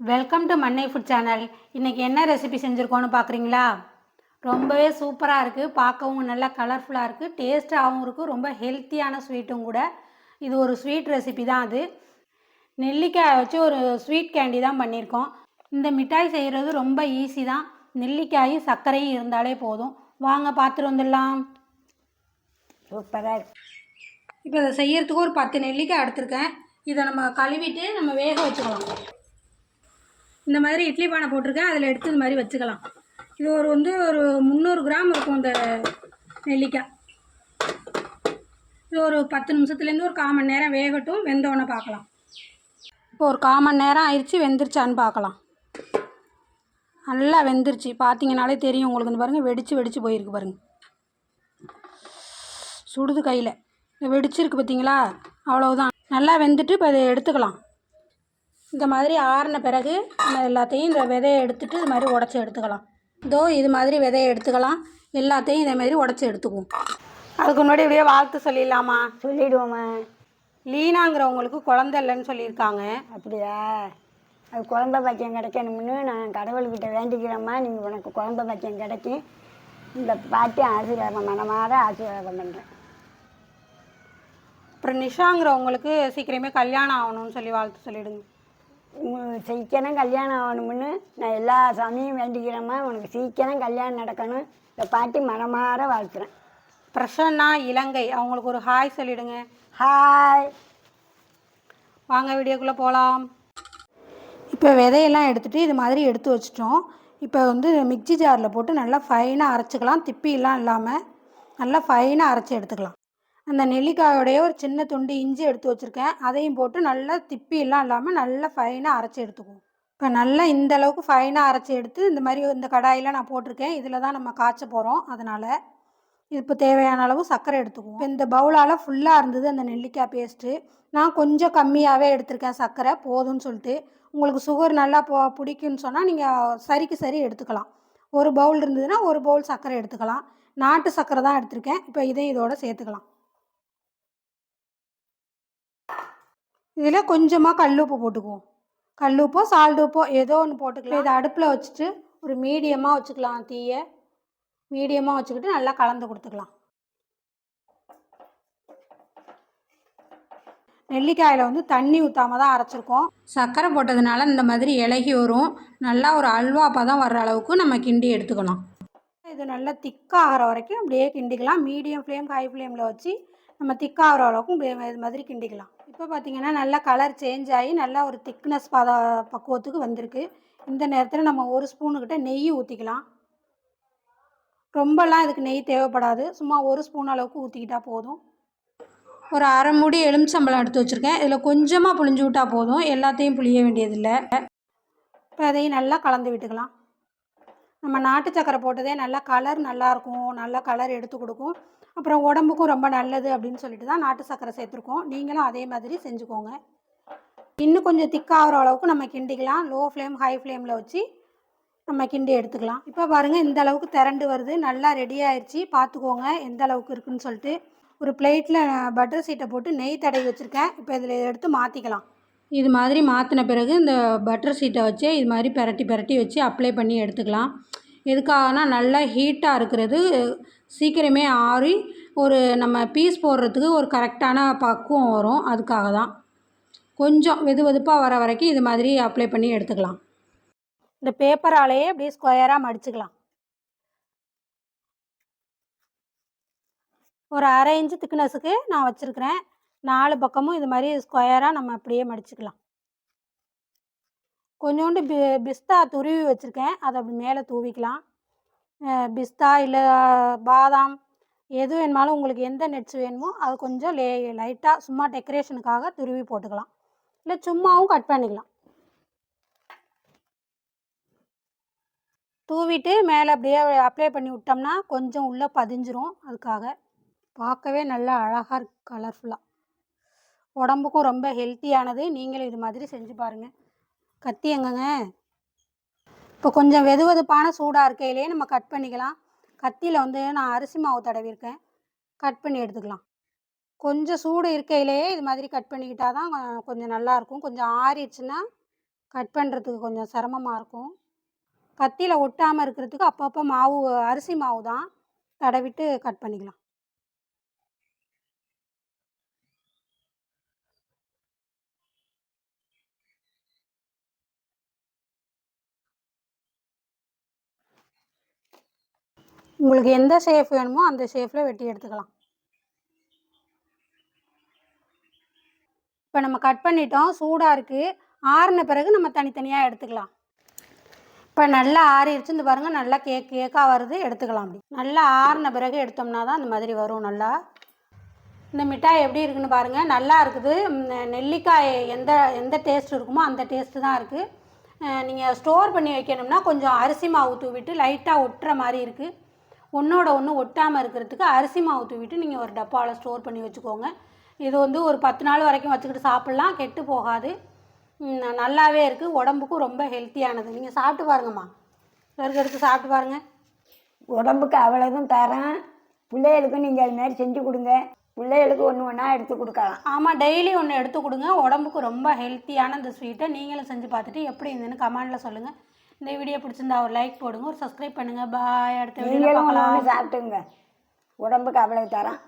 Welcome to Mannai food channel இன்றைக்கி என்ன recipe செஞ்சுருக்கோன்னு பார்க்குறீங்களா ரொம்பவே சூப்பராக இருக்குது பார்க்கவும் நல்லா கலர்ஃபுல்லாக இருக்குது டேஸ்ட்டாகவும் இருக்குது ரொம்ப ஹெல்த்தியான ஸ்வீட்டும் கூட. இது ஒரு ஸ்வீட் ரெசிபி தான் அது. நெல்லிக்காய் வச்சு ஒரு ஸ்வீட் கேண்டி தான் பண்ணியிருக்கோம். இந்த மிட்டாய் செய்கிறது ரொம்ப ஈஸி தான். நெல்லிக்காயும் சர்க்கரையும் இருந்தாலே போதும். வாங்க பார்த்துட்டு வந்துடலாம். சூப்பராக இப்போ இதை செய்யறதுக்கு ஒரு பத்து நெல்லிக்காய் எடுத்திருக்கேன். இதை நம்ம கழுவிட்டு நம்ம வேக வச்சுக்கலாம். இந்த மாதிரி இட்லி பானை போட்டிருக்கேன். அதில் எடுத்து இது மாதிரி வச்சுக்கலாம். இது ஒரு வந்து ஒரு முந்நூறு கிராம் இருக்கும் இந்த நெல்லிக்காய். இது ஒரு பத்து நிமிஷத்துலேருந்து ஒரு கால் மணி நேரம் வேகட்டும். வெந்தோடனே பார்க்கலாம். இப்போ ஒரு கால் மணி நேரம் ஆயிடுச்சு வெந்துருச்சான்னு பார்க்கலாம். நல்லா வெந்துருச்சு. பார்த்தீங்கனாலே தெரியும் உங்களுக்கு. இந்த பாருங்கள் வெடிச்சு வெடித்து போயிருக்கு பாருங்கள் சுடுது கையில். வெடிச்சிருக்கு பார்த்தீங்களா? அவ்வளோதான் நல்லா வெந்துட்டு இப்போ இதை எடுத்துக்கலாம். இந்த மாதிரி ஆறின பிறகு நம்ம எல்லாத்தையும் இந்த விதையை எடுத்துட்டு இது மாதிரி உடச்சி எடுத்துக்கலாம். இதோ இது மாதிரி விதையை எடுத்துக்கலாம். எல்லாத்தையும் இதே மாதிரி உடச்சி எடுத்துக்குவோம். அதுக்கு முன்னாடி இப்படியே வாழ்த்து சொல்லிடலாமா? சொல்லிடுவோம்மா. லீனாங்கிறவங்களுக்கு குழந்தை இல்லைன்னு சொல்லியிருக்காங்க. அப்படியா? அது குழந்த பாக்கியம் கிடைக்கணும்னு நான் கடவுள்கிட்ட வேண்டிக்கிறேம்மா. நீங்கள் உனக்கு குழந்த பாக்கியம் கிடைக்கும் இந்த பாட்டி ஆசீர்வாதம் மனமாற ஆசீர்வாதம் பண்ணுறேன் அப்புறம் நிஷாங்கிறவங்களுக்கு சீக்கிரமே கல்யாணம் ஆகணும்னு சொல்லி வாழ்த்து உங்களுக்கு சீக்கிரம் கல்யாணம் ஆகணும்னு நான் எல்லா சாமியும் வேண்டிக்கிறேம்மா. உனக்கு சீக்கிரம் கல்யாணம் நடக்கணும். இந்த பாட்டி மனமாற வாழ்த்துறேன். பிரசன்னா இலங்கை. அவங்களுக்கு ஒரு ஹாய் சொல்லிடுங்க. ஹாய். வாங்க வீடியோக்குள்ளே போகலாம் இப்போ விதையெல்லாம் எடுத்துகிட்டு இது மாதிரி எடுத்து வச்சிட்டோம். இப்போ வந்து மிக்ஸி ஜாரில் போட்டு நல்லா ஃபைனாக அரைச்சிக்கலாம். திப்பிலாம் இல்லாமல் நல்லா ஃபைனாக அரைச்சி எடுத்துக்கலாம். அந்த நெல்லிக்காயோடைய ஒரு சின்ன துண்டு இஞ்சி எடுத்து வச்சுருக்கேன். அதையும் போட்டு நல்லா திப்பிலாம் இல்லாமல் நல்லா ஃபைனாக அரைச்சி எடுத்துக்குவோம். இப்போ நல்லா இந்த அளவுக்கு ஃபைனாக அரைச்சி எடுத்து இந்த மாதிரி இந்த கடாயில் நான் போட்டிருக்கேன். இதில் தான் நம்ம காய்ச்ச போகிறோம் அதனால். இப்போ தேவையான அளவு சர்க்கரை எடுத்துக்குவோம். இந்த பவுலால் ஃபுல்லாக இருந்தது அந்த நெல்லிக்காய் பேஸ்ட்டு நான் கொஞ்சம் கம்மியாகவே எடுத்திருக்கேன் சர்க்கரை போதும்னு சொல்லிட்டு. உங்களுக்கு சுகர் நல்லா போ பிடிக்கும்னு சொன்னால் நீங்கள் சரிக்கு சரி எடுத்துக்கலாம். ஒரு பவுல் இருந்ததுன்னா ஒரு பவுல் சர்க்கரை எடுத்துக்கலாம். நாட்டு சர்க்கரை தான் எடுத்திருக்கேன். இப்போ இதையும் இதோட சேர்த்துக்கலாம். இதில் கொஞ்சமாக கல் உப்பு போட்டுக்குவோம். கல் உப்போ சால்ட் உப்போ ஏதோ ஒன்று போட்டுக்கலாம். இதை அடுப்பில் வச்சுட்டு ஒரு மீடியமாக வச்சுக்கலாம் தீயை. மீடியமாக வச்சுக்கிட்டு நல்லா கலந்து கொடுத்துக்கலாம். நெல்லிக்காயில் வந்து தண்ணி ஊற்றாம தான் அரைச்சிருக்கோம். சர்க்கரை போட்டதுனால இந்த மாதிரி இலகி வரும். நல்லா ஒரு அல்வா பதம் வர்ற அளவுக்கு நம்ம கிண்டி எடுத்துக்கணும். இது நல்லா திக்காகிற வரைக்கும் அப்படியே கிண்டிக்கலாம். மீடியம் ஃப்ளேம் ஹை ஃப்ளேமில் வச்சு நம்ம திக்காகிற அளவுக்கும் இது மாதிரி கிண்டிக்கலாம். இப்போ பார்த்தீங்கன்னா நல்லா கலர் சேஞ்ச் ஆகி நல்லா ஒரு திக்னஸ் பத பக்குவத்துக்கு வந்திருக்கு. இந்த நேரத்தில் நம்ம ஒரு ஸ்பூனுக்கிட்ட நெய் ஊற்றிக்கலாம் ரொம்பலாம் இதுக்கு நெய் தேவைப்படாது. சும்மா ஒரு ஸ்பூன் அளவுக்கு ஊற்றிக்கிட்டால் போதும். ஒரு அரை மூடி எலுமிச்சம்பழம் எடுத்து வச்சுருக்கேன். இதில் கொஞ்சமாக புளிஞ்சு விட்டால் போதும். எல்லாத்தையும் புளிய வேண்டியதில்லை. இப்போ அதையும் நல்லா கலந்து விட்டுக்கலாம். நம்ம நாட்டு சக்கரை போட்டதே நல்லா கலர் நல்லாயிருக்கும் நல்லா கலர் எடுத்து கொடுக்கும். அப்புறம் உடம்புக்கும் ரொம்ப நல்லது அப்படின்னு சொல்லிட்டு தான் நாட்டு சக்கரை சேர்த்துருக்கோம். நீங்களும் அதே மாதிரி செஞ்சுக்கோங்க. இன்னும் கொஞ்சம் திக்காகிற அளவுக்கு நம்ம கிண்டிக்கலாம். லோ ஃப்ளேம் ஹை ஃப்ளேமில் வச்சு நம்ம கிண்டி எடுத்துக்கலாம். இப்போ பாருங்கள் இந்த அளவுக்கு திரண்டு வருது. நல்லா ரெடி ஆயிடுச்சு பார்த்துக்கோங்க எந்த அளவுக்கு இருக்குன்னு சொல்லிட்டு. ஒரு பிளேட்டில் பட்டர் சீட்டை போட்டு நெய் தடவி வச்சுருக்கேன். இப்போ இதில் எடுத்து மாற்றிக்கலாம் இது மாதிரி மாற்றின பிறகு இந்த பட்டர் சீட்டை வச்சு இது மாதிரி பெரட்டி பெரட்டி வச்சு அப்ளை பண்ணி எடுத்துக்கலாம். எதுக்காகனா நல்லா ஹீட்டாக இருக்கிறது. சீக்கிரமே ஆறி ஒரு நம்ம பீஸ் போடுறதுக்கு ஒரு கரெக்டான பக்குவம் வரும். அதுக்காக தான் கொஞ்சம் வெது வெதுப்பாக வர வரைக்கும் இது மாதிரி அப்ளை பண்ணி எடுத்துக்கலாம். இந்த பேப்பராலேயே அப்படியே ஸ்கொயராக மடிச்சுக்கலாம். ஒரு அரை இன்ச்சு திக்னஸுக்கு நான் வச்சுருக்கிறேன். நாலு பக்கமும் இது மாதிரி ஸ்கொயராக நம்ம அப்படியே மடிச்சுக்கலாம். கொஞ்சோண்டு பி பிஸ்தா துருவி வச்சுருக்கேன். அதை அப்படி மேலே தூவிக்கலாம். பிஸ்தா இல்லை பாதாம் எது வேணுமாலும் உங்களுக்கு எந்த நெட்ஸ் வேணுமோ அது கொஞ்சம் லே லைட்டாக சும்மா டெக்கரேஷனுக்காக துருவி போட்டுக்கலாம். இல்லை சும்மாவும் கட் பண்ணிக்கலாம். தூவிட்டு மேலே அப்படியே அப்ளை பண்ணி விட்டோம்னா கொஞ்சம் உள்ளே பதிஞ்சிரும் அதுக்காக. பார்க்கவே நல்லா அழகாக இருக்கு கலர்ஃபுல்லாக உடம்புக்கும் ரொம்ப ஹெல்த்தியானது நீங்களும் இது மாதிரி செஞ்சு பாருங்கள் கத்தி எங்கங்க? இப்போ கொஞ்சம் வெது வெதுப்பான சூடாக இருக்கையிலே நம்ம கட் பண்ணிக்கலாம். கத்தியில் வந்து நான் அரிசி மாவு தடவிருக்கேன் கட் பண்ணி எடுத்துக்கலாம். கொஞ்சம் சூடு இருக்கையிலேயே இது மாதிரி கட் பண்ணிக்கிட்டால் தான் கொஞ்சம் நல்லாயிருக்கும் கொஞ்சம் ஆறிடுச்சுன்னா கட் பண்ணுறதுக்கு கொஞ்சம் சிரமமாக இருக்கும். கத்தியில் ஒட்டாமல் இருக்கிறதுக்கு அப்பப்போ மாவு அரிசி மாவு தான் தடவிட்டு கட் பண்ணிக்கலாம். உங்களுக்கு எந்த ஷேஃப் வேணுமோ அந்த ஷேஃபில் வெட்டி எடுத்துக்கலாம். இப்போ நம்ம கட் பண்ணிட்டோம். சூடாக இருக்குது ஆறின பிறகு நம்ம தனித்தனியாக எடுத்துக்கலாம். இப்போ நல்லா ஆறிடுச்சு இந்த பாருங்கள் நல்லா கேக் கேக்காக வருது. எடுத்துக்கலாம் அப்படி. நல்லா ஆறின பிறகு எடுத்தோம்னா தான் இந்த மாதிரி வரும் நல்லா. இந்த மிட்டாய் எப்படி இருக்குன்னு பாருங்கள் நல்லா இருக்குது. நெல்லிக்காய் எந்த எந்த டேஸ்ட் இருக்குமோ அந்த டேஸ்ட்டு தான் இருக்குது நீங்கள் ஸ்டோர் பண்ணி வைக்கணும்னா கொஞ்சம் அரிசி மாவு தூவிட்டு லைட்டாக ஒட்டுற மாதிரி இருக்குது ஒன்றோட ஒன்று ஒட்டாமல் இருக்கிறதுக்கு அரிசி மாவு தூவிட்டு நீங்கள் ஒரு டப்பாவில் ஸ்டோர் பண்ணி வச்சுக்கோங்க. இது வந்து ஒரு பத்து நாள் வரைக்கும் வச்சுக்கிட்டு சாப்பிட்லாம். கெட்டு போகாது. நல்லாவே இருக்குது உடம்புக்கும் ரொம்ப ஹெல்த்தியானது. நீங்கள் சாப்பிட்டு பாருங்கம்மா. பிறகு எடுத்து சாப்பிட்டு பாருங்கள் உடம்புக்கு அவ்வளோதும் தரேன் பிள்ளைகளுக்கும் நீங்கள் அது மாதிரி செஞ்சு கொடுங்க. பிள்ளைகளுக்கு ஒன்று ஒன்றா எடுத்து கொடுக்கலாம். ஆமாம் டெய்லி ஒன்று எடுத்து கொடுங்க. உடம்புக்கு ரொம்ப ஹெல்த்தியான இந்த ஸ்வீட்டை நீங்களும் செஞ்சு பார்த்துட்டு எப்படி இருந்துன்னு கமெண்டில் சொல்லுங்கள் இந்த வீடியோ பிடிச்சிருந்தா ஒரு லைக் போடுங்க ஒரு சப்ஸ்கிரைப் பண்ணுங்கள் பாய் அடுத்த நீங்களும் ஒன்று ஒன்று சாப்பிட்டுங்க. உடம்புக்கு அவ்வளவு தரேன்